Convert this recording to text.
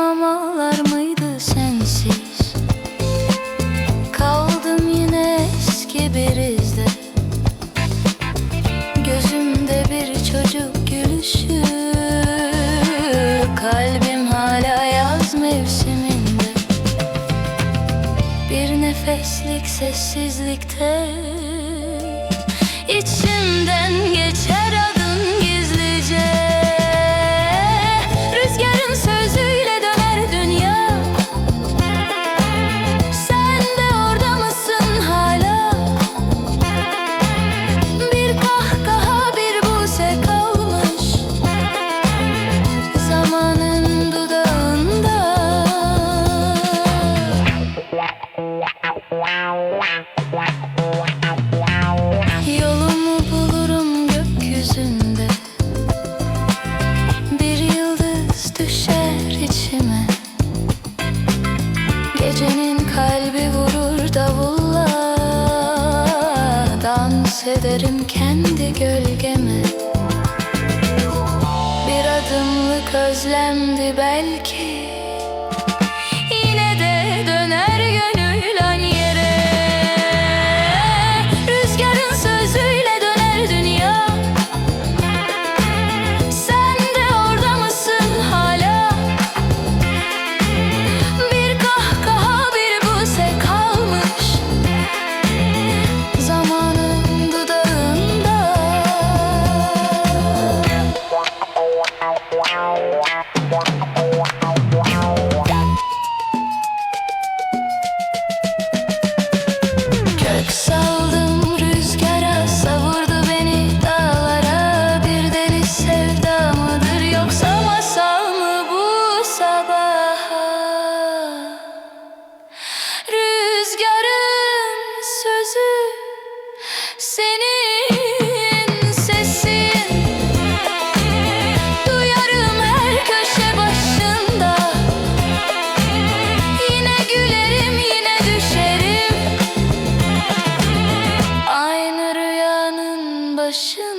Yaşamamalar mıydı sensiz? Kaldım yine eski bir izde. Gözümde bir çocuk gülüşü. Kalbim hala yaz mevsiminde. Bir nefeslik sessizlikte. İçimden geçer Yolumu bulurum gökyüzünde. Bir yıldız düşer içime. Gecenin kalbi vurur davulla. Dans kendi gölgeme. Bir adımlık özlemdi belki. 是。